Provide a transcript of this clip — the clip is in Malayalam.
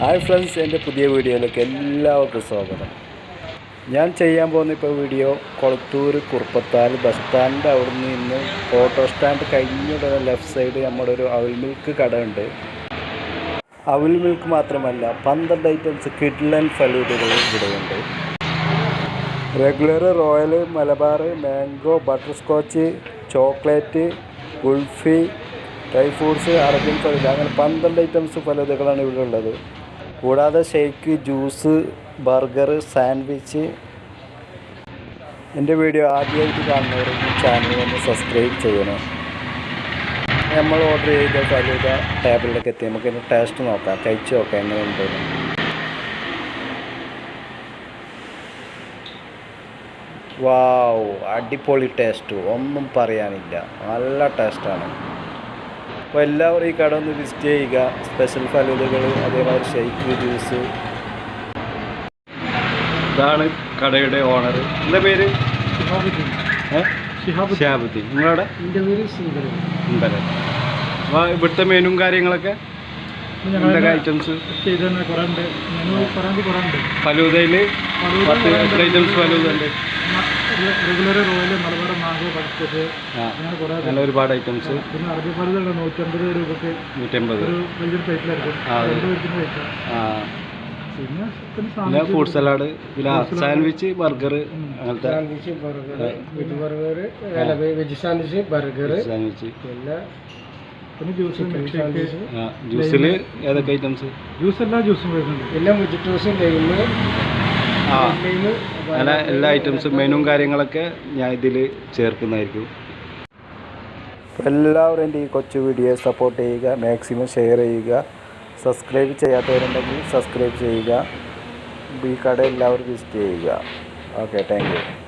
ഹായ് ഫ്രണ്ട്സ് എന്റെ പുതിയ വീഡിയോയിലേക്ക് എല്ലാവർക്കും സ്വാഗതം. ഞാൻ ചെയ്യാൻ പോകുന്ന ഇപ്പോൾ വീഡിയോ കൊളത്തൂർ കുറുപ്പത്താൽ ബസ് സ്റ്റാൻഡിന്റെ അവിടെ നിന്ന് ഓട്ടോ സ്റ്റാൻഡ് കഴിഞ്ഞുള്ള ലെഫ്റ്റ് സൈഡ് നമ്മുടെ ഒരു അവിൽ മിൽക്ക് കട ഉണ്ട് അവിൽ മിൽക്ക് മാത്രമല്ല പന്ത്രണ്ട് ഐറ്റംസ് കിഡ്ലൻ ഫലൂഡുകൾ ഇവിടെയുണ്ട്. Regular royal Malabar mango butterscotch chocolate kulfi dry fruits Arabian falooda അങ്ങനെ പന്ത്രണ്ട് ഐറ്റംസ് ഫലൂദകളാണ് ഇവിടെ ഉള്ളത്. കൂടാതെ ഷേക്ക് ജ്യൂസ് ബർഗർ സാൻഡ്വിച്ച് എന്റെ വീഡിയോ ആദ്യമായിട്ട് കാണുന്നവർക്ക് ചാനൽ ഒന്ന് സബ്സ്ക്രൈബ് ചെയ്യണം. നമ്മൾ ഓർഡർ ചെയ്ത ഫലൂദ ടേബിളിലേക്ക് എത്തി. നമുക്ക് ഇതിന്റെ ടേസ്റ്റ് നോക്കാം. കഴിച്ച് നോക്കാം എങ്ങനെയുണ്ട് വാവ് അടിപൊളി ടേസ്റ്റ് ഒന്നും പറയാനില്ല. നല്ല ടേസ്റ്റാണ് അപ്പോൾ എല്ലാവരും ഈ കട ഒന്ന് വിസിറ്റ് ചെയ്യുക. സ്പെഷ്യൽ ഫലൂദകൾ അതേപോലെ ഷെയ്ക്ക് ജ്യൂസ് ഇതാണ് കടയുടെ ഓണർ എന്താ പേര്? ഷിഹാബുദ്ദീൻ. നിങ്ങളുടെ എന്റെ അപ്പോൾ ഇവിടുത്തെ മെനുവും കാര്യങ്ങളൊക്കെ? എന്തൊക്കെ ഐറ്റംസ് മെനു ഫലൂദയിൽ ഫലൂദ പത്ത് ഐറ്റംസ് ഫലൂദ ഉണ്ട്? റെഗുലർ റോയൽ മലബാർ മാംഗോ ആ അങ്ങനെ കുറേ അങ്ങനെ ഒരുപാട് ഐറ്റംസ് പിന്നെ അറബി ഫലൂദ നൂറ്റമ്പത് രൂപക്ക് നൂറ്റമ്പത്. ഒരു വലിയൊരു പ്ലേറ്റിലായിരിക്കും രണ്ട് പിന്നെ പിന്നെ ഫ്രൂട്ട് സലാഡ് പിന്നെ സാൻഡ്വിച്ച് ബർഗർ അങ്ങനത്തെ. സാൻഡ്വിച്ച് ബർഗർ വെജ് ബർഗർ അല്ല വെജ് സാൻഡ്വിച്ച് ബർഗർ സാൻഡ്വിച്ച് പിന്നെ പിന്നെ ജ്യൂസ് ജ്യൂസിൽ ഏതൊക്കെ ഐറ്റംസ് ജ്യൂസ് എല്ലാ ജ്യൂസും വരുന്നുണ്ട്. എല്ലാം വെജിറ്റബിൾസും ലൈമ് ആ. അങ്ങനെ എല്ലാ ഐറ്റംസും മെനുവും കാര്യങ്ങളൊക്കെ ഞാൻ ഇതിൽ ചേർക്കുന്നതായിരിക്കും. എല്ലാവരും എന്റെ ഈ കൊച്ചു വീഡിയോ സപ്പോർട്ട് ചെയ്യുക മാക്സിമം ഷെയർ ചെയ്യുക സബ്സ്ക്രൈബ് ചെയ്യാത്തവരുണ്ടെങ്കിൽ സബ്സ്ക്രൈബ് ചെയ്യുക ഈ കട എല്ലാവരും വിസിറ്റ് ചെയ്യുക. Okay thank you